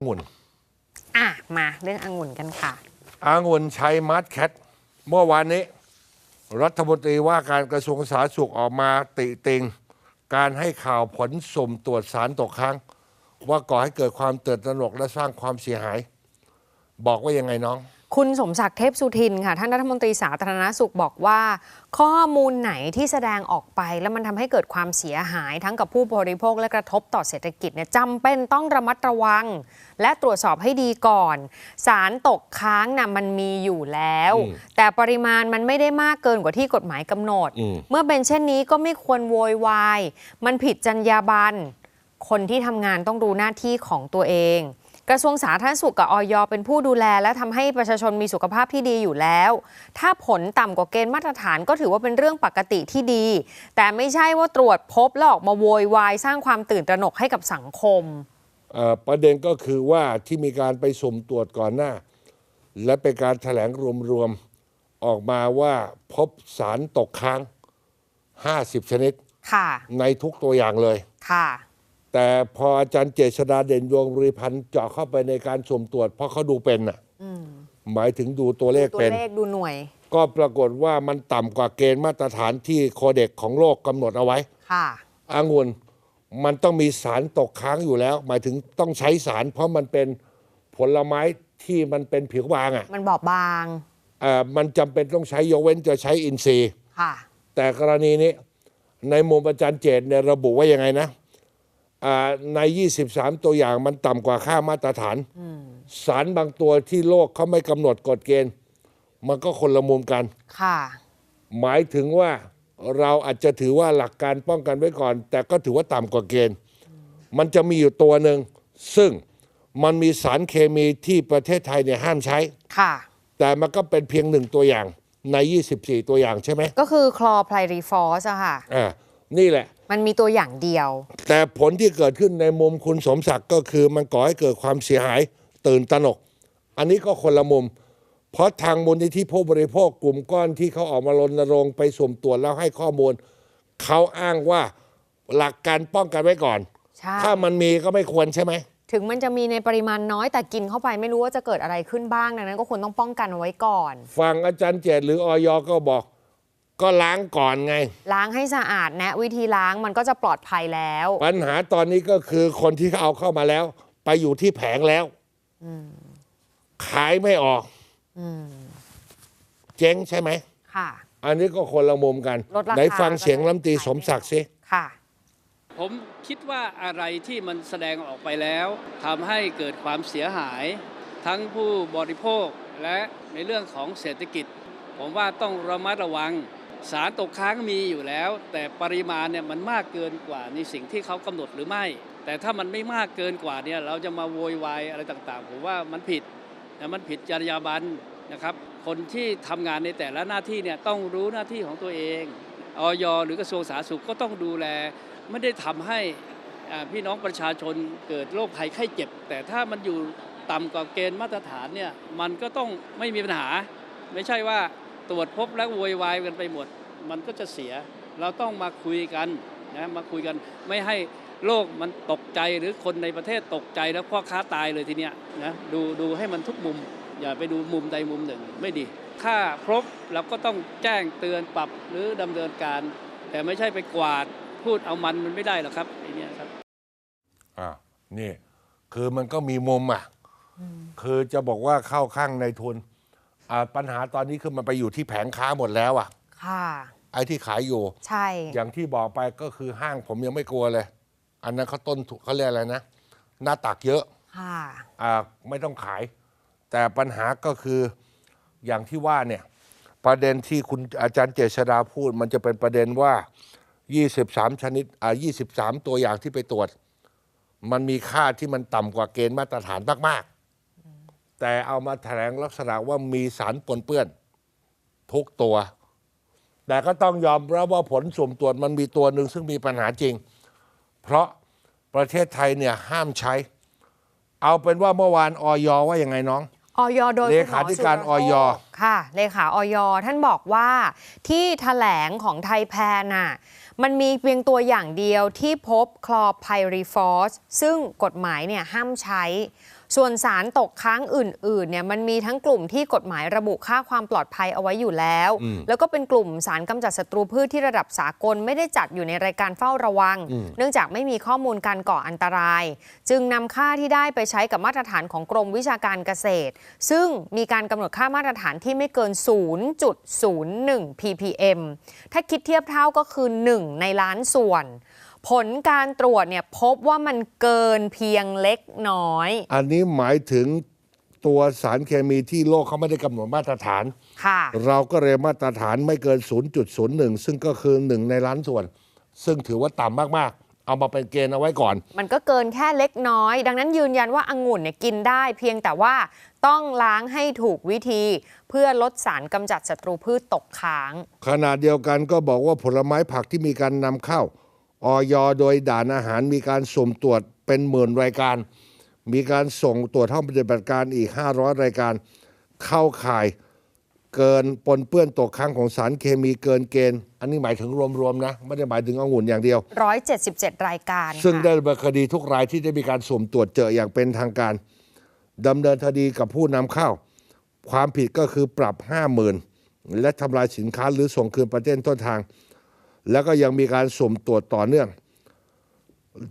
องุ่นอะ มาเรื่ององุ่นกันค่ะอางุ่นชัยมัดแคทเมื่อวานนี้ รัฐมนตรีว่าการกระทรวงสาธารณสุขออกมาติติง การให้ข่าวผลสุ่มตรวจสารตกค้าง ว่าก่อให้เกิดความตื่นตระหนกและสร้างความเสียหาย บอกว่ายังไงน้อง คุณสมศักดิ์เทพสุทินค่ะ ท่านรัฐมนตรีสาธารณสุขบอกว่า ข้อมูลไหนที่แสดงออกไป แล้วมันทำให้เกิดความเสียหายทั้งกับผู้บริโภคและกระทบต่อเศรษฐกิจเนี่ยจำเป็นต้องระมัดระวัง และตรวจสอบให้ดีก่อน สารตกค้างน่ะมันมีอยู่แล้วอืมแต่ปริมาณมันไม่ได้มากเกินกว่าที่กฎหมายกำหนดอืมเมื่อเป็นเช่นนี้ก็ไม่ควรโวยวายมันผิดจรรยาบรรณคนที่ทำงานต้องรู้หน้าที่ของตัวเอง กระทรวงสาธารณสุขกับออยเป็นผู้ดูแล และทำให้ประชาชนมีสุขภาพที่ดีอยู่แล้ว ถ้าผลต่ำกว่าเกณฑ์มาตรฐานก็ถือว่าเป็นเรื่องปกติที่ดี แต่ไม่ใช่ว่าตรวจพบแล้วออกมาโวยวายสร้างความตื่นตระหนกให้กับสังคมเอ่อประเด็นก็คือว่าที่มีการไปสุ่มตรวจก่อนหน้า และเป็นการแถลงรวมๆออกมาว่าพบสารตกค้าง 50 ชนิดค่ะในทุกตัวอย่างเลยค่ะ แต่พออาจารย์เจษดาเด่นดวงบริพันธ์เจาะเข้าไปในการสุ่มตรวจ เพราะเขาดูเป็นน่ะหมายถึงดูตัวเลขตัวเป็นเลขดูหน่วย ก็ปรากฏว่ามันต่ำกว่าเกณฑ์มาตรฐานที่โคเด็กของโลกกำหนดเอาไว้ ค่ะอางุ่นมันต้องมีสารตกค้างอยู่แล้ว หมายถึงต้องใช้สาร เพราะมันเป็นผลไม้ที่มันเป็นผิวบางอะมันบอบบางเอ่อมันจำเป็นต้องใช้ยกเว้นจะใช้อินทรีย์ ค่ะ แต่กรณีนี้ในมุมอาจารย์เจตเนี่ยระบุว่ายังไงนะอ่า ใน 23 ตัวอย่างมันต่ำกว่าค่ามาตรฐาน สารบางตัวที่โลกเขาไม่กำหนดกฎเกณฑ์ มันก็คนละมุมกัน ค่ะ หมายถึงว่าเราอาจจะถือว่าหลักการป้องกันไว้ก่อน แต่ก็ถือว่าต่ำกว่าเกณฑ์ มันจะมีอยู่ตัวหนึ่ง ซึ่งมันมีสารเคมีที่ประเทศไทยเนี่ยห้ามใช้ ค่ะ แต่มันก็เป็นเพียงหนึ่งตัวอย่างใน 24 ตัวอย่างใช่ไหม ก็คือคลอไพรีฟอสอะค่ะ อ่า นี่แหละ มันมีตัวอย่างเดียว แต่ผลที่เกิดขึ้นในมุมคุณสมศักดิ์ก็คือมันก่อให้เกิดความเสียหายตื่นตระหนก อันนี้ก็คนละมุม เพราะทางมูลนิธิผู้บริโภคกลุ่มก้อนที่เขาออกมารณรงค์ไปสุ่มตรวจแล้วให้ข้อมูล เขาอ้างว่าหลักการป้องกันไว้ก่อน ใช่ ถ้ามันมีก็ไม่ควรใช่ไหม ถึงมันจะมีในปริมาณน้อยแต่กินเข้าไปไม่รู้ว่าจะเกิดอะไรขึ้นบ้างดังนั้นก็ควรต้องป้องกันเอาไว้ก่อน ฟังอาจารย์เจตหรือออยก็บอก ก็ล้างก่อนไง ล้างให้สะอาดแนะ วิธีล้างมันก็จะปลอดภัยแล้ว ปัญหาตอนนี้ก็คือคนที่เขาเอาเข้ามาแล้ว ไปอยู่ที่แผงแล้วขายไม่ออกเจ๊งใช่ไหมค่ะ อันนี้ก็คนละมุมกันลดราคาไหนฟังเสียงลำตรีสมศักดิ์สิค่ะ ผมคิดว่าอะไรที่มันแสดงออกไปแล้วทำให้เกิดความเสียหาย ทั้งผู้บริโภคและในเรื่องของเศรษฐกิจ ผมว่าต้องระมัดระวัง สารตกค้างมีอยู่แล้ว แต่ปริมาณเนี่ยมันมากเกินกว่าในสิ่งที่เขากำหนดหรือไม่ แต่ถ้ามันไม่มากเกินกว่าเนี่ยเราจะมาโวยวายอะไรต่างๆ ผมว่ามันผิดนะมันผิดจรรยาบรรณนะครับ คนที่ทำงานในแต่ละหน้าที่เนี่ยต้องรู้หน้าที่ของตัวเองออยหรือกระทรวงสาธารณสุขก็ต้องดูแล ไม่ได้ทำให้พี่น้องประชาชนเกิดโรคภัยไข้เจ็บ แต่ถ้ามันอยู่ต่ำกว่าเกณฑ์มาตรฐานเนี่ยมันก็ต้องไม่มีปัญหา ไม่ใช่ว่า ตรวจพบแล้วโวยวายกันไปหมด มันก็จะเสีย เราต้องมาคุยกันนะมาคุยกันไม่ให้โลกมันตกใจหรือคนในประเทศตกใจแล้วพ่อค้าตายเลยทีเนี้ยนะดูดูให้มันทุกมุม อย่าไปดูมุมใดมุมหนึ่งไม่ดี ถ้าครบเราก็ต้องแจ้งเตือนปรับหรือดำเนินการ แต่ไม่ใช่ไปกวาดพูดเอามันมันไม่ได้หรอกครับไอเนี้ยครับอ่านี่คือมันก็มีมุมอะคือจะบอกว่าเข้าข้างในทุน อ่าปัญหาตอนนี้คือมันไปอยู่ที่แผงค้าหมดแล้วอะ ค่ะ ไอ้ที่ขายอยู่ ใช่ อย่างที่บอกไปก็คือห้างผมยังไม่กลัวเลย อันนั้นเขาต้นทุนเขาเรียกอะไรนะ หน้าตักเยอะค่ะ อ่าไม่ต้องขาย แต่ปัญหาก็คืออย่างที่ว่าเนี่ย ประเด็นที่คุณอาจารย์เจษดาพูด มันจะเป็นประเด็นว่า 23 ชนิดอ่า23 ตัวอย่างที่ไปตรวจ มันมีค่าที่มันต่ำกว่าเกณฑ์มาตรฐานมากๆ แต่เอามาแถลงลักษณะว่ามีสารปนเปื้อน ทุกตัว แต่ก็ต้องยอมรับว่าผลสุ่มตรวจมันมีตัวหนึ่งซึ่งมีปัญหาจริง เพราะประเทศไทยเนี่ยห้ามใช้ เอาเป็นว่าเมื่อวานออยว่ายังไงน้องออยโดยเลขาธิการคุณหมสุรโชคอยค่ะ เลขาออยท่านบอกว่าที่แถลงของไทยแพนน่ะมันมีเพียงตัวอย่างเดียวที่พบคลอไพรีฟอสซึ่งกฎหมายเนี่ยห้ามใช้ ส่วนสารตกค้างอื่นๆเนี่ยมันมีทั้งกลุ่มที่กฎหมายระบุค่าความปลอดภัยเอาไว้อยู่แล้วอืมแล้วก็เป็นกลุ่มสารกำจัดศัตรูพืชที่ระดับสากลไม่ได้จัดอยู่ในรายการเฝ้าระวังอืมเนื่องจากไม่มีข้อมูลการก่ออันตราย จึงนำค่าที่ได้ไปใช้กับมาตรฐานของกรมวิชาการเกษตร ซึ่งมีการกำหนดค่ามาตรฐานที่ไม่เกิน 0.01 ppm ถ้าคิดเทียบเท่าก็คือ 1 ในล้านส่วน ผลการตรวจเนี่ยพบว่ามันเกินเพียงเล็กน้อย อันนี้หมายถึงตัวสารเคมีที่โลกเขาไม่ได้กำหนดมาตรฐาน ค่ะ เราก็เลยมาตรฐานไม่เกิน 0.01 ซึ่งก็คือ1ในล้านส่วน ซึ่งถือว่าต่ำมากๆ เอามาเป็นเกณฑ์เอาไว้ก่อน มันก็เกินแค่เล็กน้อย ดังนั้นยืนยันว่าองุ่นเนี่ยกินได้ เพียงแต่ว่าต้องล้างให้ถูกวิธี เพื่อลดสารกำจัดศัตรูพืชตกค้าง ขณะเดียวกันก็บอกว่าผลไม้ผักที่มีการนำเข้า ออยโดยด่านอาหารมีการสุ่มตรวจเป็นหมื่นรายการ มีการส่งตรวจห้องปฏิบัติการอีก 500 รายการ เข้าข่ายเกินปนเปื้อนตกค้างของสารเคมีเกินเกณฑ์ อันนี้หมายถึงรวมๆนะ ไม่ได้หมายถึงองุ่นอย่างเดียว 177 รายการ ซึ่งค่ะได้ดำเนินคดีทุกรายที่ได้มีการสุ่มตรวจเจออย่างเป็นทางการดำเนินคดีกับผู้นำเข้า ความผิดก็คือปรับ 50,000 และทำลายสินค้าหรือส่งคืนประเทศต้นทาง แล้วก็ยังมีการสุ่มตรวจต่อเนื่อง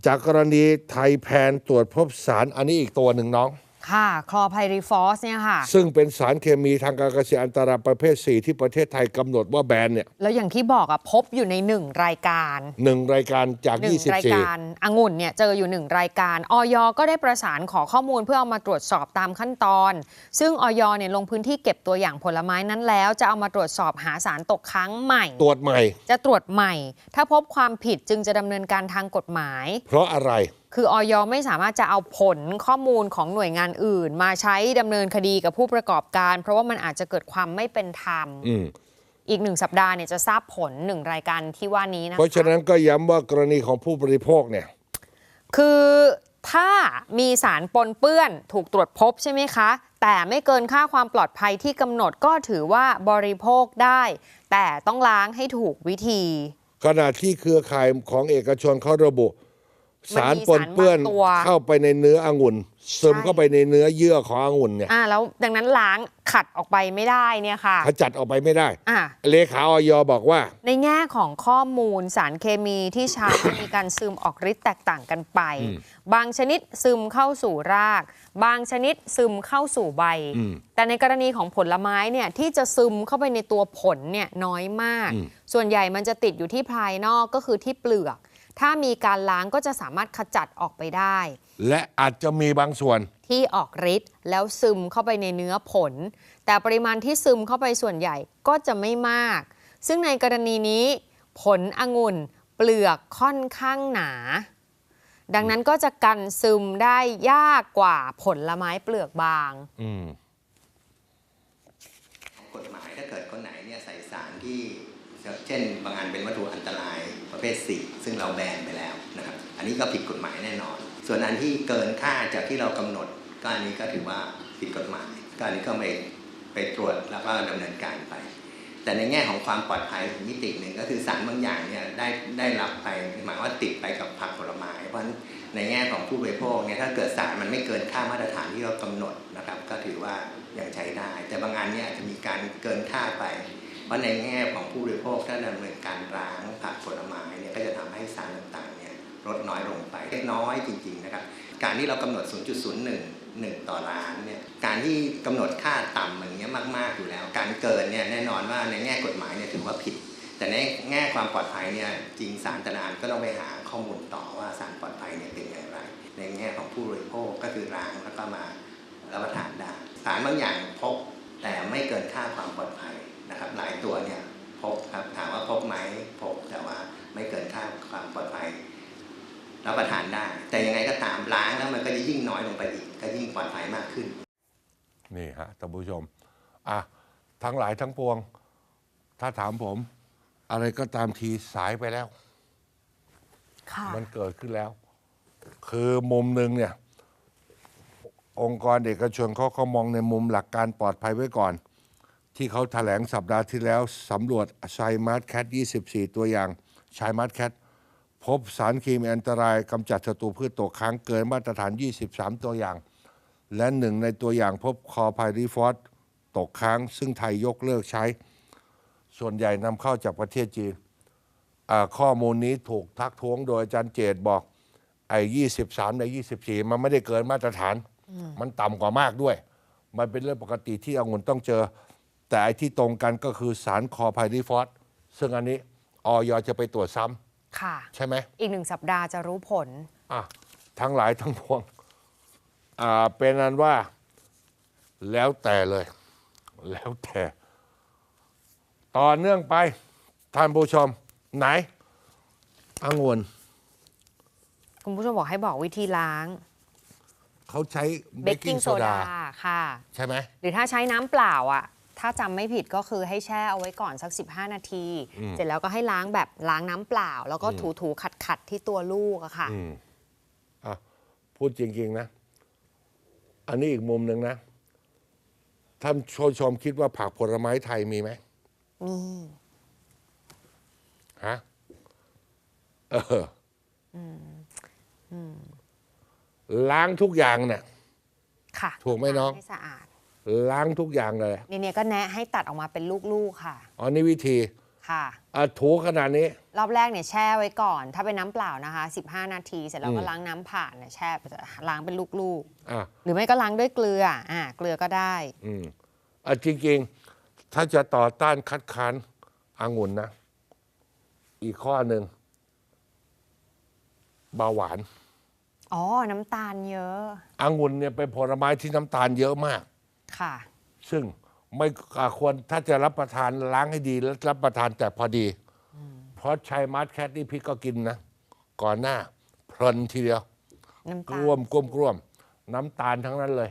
จากกรณีไทยแพนตรวจพบสารอันนี้อีกตัวหนึ่งน้อง ค่ะคลอไพรีฟอสเนี่ยค่ะ ซึ่งเป็นสารเคมีทางการเกษตรอันตรายประเภท 4 ที่ประเทศไทยกำหนดว่าแบนเนี่ยแล้วอย่างที่บอกอะพบอยู่ในหนึ่งรายการหนึ่งรายการจาก หนึ่งรายการองุ่นเนี่ยเจออยู่หนึ่งรายการออยก็ได้ประสานขอข้อมูลเพื่อเอามาตรวจสอบตามขั้นตอน ซึ่งออยเนี่ยลงพื้นที่เก็บตัวอย่างผลไม้นั้นแล้ว จะเอามาตรวจสอบหาสารตกค้างใหม่24ตรวจใหม่ จะตรวจใหม่ ถ้าพบความผิดจึงจะดำเนินการทางกฎหมาย เพราะอะไร คือออยไม่สามารถจะเอาผลข้อมูลของหน่วยงานอื่น มาใช้ดำเนินคดีกับผู้ประกอบการ เพราะว่ามันอาจจะเกิดความไม่เป็นธรรมอืมอีกหนึ่งสัปดาห์เนี่ยจะทราบผลหนึ่งรายการที่ว่านี้นะคะเพราะฉะนั้นก็ย้ำว่ากรณีของผู้บริโภคเนี่ย คือถ้ามีสารปนเปื้อนถูกตรวจพบใช่ไหมคะ แต่ไม่เกินค่าความปลอดภัยที่กำหนดก็ถือว่าบริโภคได้ แต่ต้องล้างให้ถูกวิธี ขณะที่เครือข่ายของเอกชนเขาระบุมันมี สารปนเปื้อนสารบางตัวเข้าไปในเนื้อองุ่นซึมใช่เข้าไปในเนื้อเยื่อขององุ่นเนี่ยอ่าแล้วดังนั้นล้างขัดออกไปไม่ได้เนี่ยค่ะขจัดออกไปไม่ได้อ่าเลขาออยบอกว่า ในแง่ของข้อมูลสารเคมีที่ใช้มีการซึมออกฤทธิ์แตกต่างกันไปอืมบางชนิดซึมเข้าสู่ราก บางชนิดซึมเข้าสู่ใบอืมแต่ในกรณีของผลไม้เนี่ยที่จะซึมเข้าไปในตัวผลเนี่ยน้อยมากอืมส่วนใหญ่มันจะติดอยู่ที่ภายนอกก็คือที่เปลือก ถ้ามีการล้างก็จะสามารถขจัดออกไปได้ และอาจจะมีบางส่วนที่ออกฤทธิ์แล้วซึมเข้าไปในเนื้อผล แต่ปริมาณที่ซึมเข้าไปส่วนใหญ่ก็จะไม่มาก ซึ่งในกรณีนี้ ผลองุ่นเปลือกค่อนข้างหนา ดังนั้นก็จะกันซึมได้ยากกว่าผลไม้เปลือกบางอืมกฎหมายถ้าเกิดคนไหนเนี่ยใส่สารที่ เช่น บางอันเป็นวัตถุอันตรายประเภทสี่ซึ่งเราแบนไปแล้วนะครับ อันนี้ก็ผิดกฎหมายแน่นอน ส่วนอันที่เกินค่าจากที่เรากำหนด ก็อันนี้ก็ถือว่าผิดกฎหมาย ก็อันนี้ก็ไปไปตรวจแล้วก็ดำเนินการไป แต่ในแง่ของความปลอดภัยมิติหนึ่งก็คือสารบางอย่างเนี่ยได้ได้รับไปหมายว่าติดไปกับผักผลไม้ เพราะในแง่ของผู้บริโภคเนี่ยถ้าเกิดสารมันไม่เกินค่ามาตรฐานที่เรากำหนดนะครับ ก็ถือว่ายังใช้ได้ แต่บางอันเนี่ยอาจจะมีการเกินค่าไป เพราะในแง่ของผู้บริโภคถ้าดำเนินการล้างผักผลไม้เนี่ยก็จะทำให้สารต่างๆเนี่ยลดน้อยลงไปเล็กน้อยจริงๆนะครับการที่เรากำหนด 0.01 1 ต่อล้านเนี่ยการที่กำหนดค่าต่ำอย่างเงี้ยมากๆอยู่แล้ว การเกินเนี่ยแน่นอนว่าในแง่กฎหมายเนี่ยถือว่าผิด แต่ในแง่ความปลอดภัยเนี่ยจริงสารแต่ละอันก็ต้องไปหาข้อมูลต่อว่าสารปลอดภัยเนี่ยเป็นอย่างไร ในแง่ของผู้บริโภคก็คือล้างแล้วก็มารับประทานได้สารบางอย่างพบแต่ไม่เกินค่าความปลอดภัย นะครับหลายตัวเนี่ยพบครับถามว่าพบไหมพบแต่ว่าไม่เกินค่าความปลอดภัยรับประทานได้ แต่ยังไงก็ตามล้างแล้วมันก็จะยิ่งน้อยลงไปอีก ก็ยิ่งปลอดภัยมากขึ้น นี่ฮะท่านผู้ชมอะทั้งหลายทั้งปวง ถ้าถามผม อะไรก็ตามทีสายไปแล้วค่ะมันเกิดขึ้นแล้ว คือมุมหนึ่งเนี่ย องค์กรเอกชนเขาก็มองในมุมหลักการปลอดภัยไว้ก่อน ที่เขาแถลงสัปดาห์ที่แล้วสำรวจชายมาร์ทแคท 24 ตัวอย่างชายมาร์ทแคทพบสารเคมีอันตรายกำจัดศัตรูพืชตกค้างเกินมาตรฐาน 23 ตัวอย่าง และหนึ่งในตัวอย่างพบคอไพรีฟอสตกค้าง ซึ่งไทยยกเลิกใช้ ส่วนใหญ่นำเข้าจากประเทศจีนอ่าข้อมูลนี้ถูกทักท้วงโดยอาจารย์เจตบอกไอ้ยี่สิบสามในยี่สิบสี่มันไม่ได้เกินมาตรฐาน มันต่ำกว่ามากด้วย มันเป็นเรื่องปกติที่องุ่นต้องเจอ แต่ไอ้ที่ตรงกันก็คือสารคอไพรีฟอสซึ่งอันนี้ออยจะไปตรวจซ้ำค่ะใช่ไหมอีกหนึ่งสัปดาห์จะรู้ผลอะทั้งหลายทั้งปวงอ่าเป็นอันว่าแล้วแต่เลย แล้วแต่ ต่อเนื่องไปท่านผู้ชมไหนองุ่นคุณผู้ชมบอกให้บอกวิธีล้าง เขาใช้เบกกิ้งโซดาค่ะ ใช่ไหมหรือถ้าใช้น้ำเปล่าอะ ถ้าจำไม่ผิดก็คือให้แช่เอาไว้ก่อนสัก 15 นาที เสร็จแล้วก็ให้ล้างแบบล้างน้ำเปล่า แล้วก็ถูถูขัดขัดๆที่ตัวลูกอะค่ะอืมอะ พูดจริง ๆ นะ อันนี้อีกมุมหนึ่งนะท่านผู้ชมคิดว่าผักผลไม้ไทยมีไหมมีฮะเอออล้างทุกอย่างเนี่ยค่ะถูกไหมน้องให้สะอาด ล้างทุกอย่างเลยเนี่ยเนี่ยก็แนะให้ตัดออกมาเป็นลูกๆค่ะ อ๋อนี่วิธีค่ะอะถูขนาดนี้ รอบแรกเนี่ยแช่ไว้ก่อน ถ้าเป็นน้ำเปล่านะคะ 15 นาที เสร็จแล้วก็อืมล้างน้ำผ่านเนี่ยแช่ไปล้างเป็นลูกอะๆ หรือไม่ก็ล้างด้วยเกลืออ่าเกลือก็ได้ อืมอะจริงๆ ถ้าจะต่อต้านคัดค้านองุ่นนะ อีกข้อหนึ่งเบาหวาน อ๋อ น้ำตาลเยอะ องุ่นเนี่ยเป็นผลไม้ที่น้ำตาลเยอะมาก ค่ะ ซึ่งไม่อ่าควรถ้าจะรับประทานล้างให้ดีแล้วรับประทานแต่พอดี เพราะชัยมาร์ทแคทนี่พี่ก็กินนะ ก่อนหน้าเพลินทีเดียวน้ำกตาล้วลมกล้วมกล้วมน้ำตาลทั้งนั้นเลย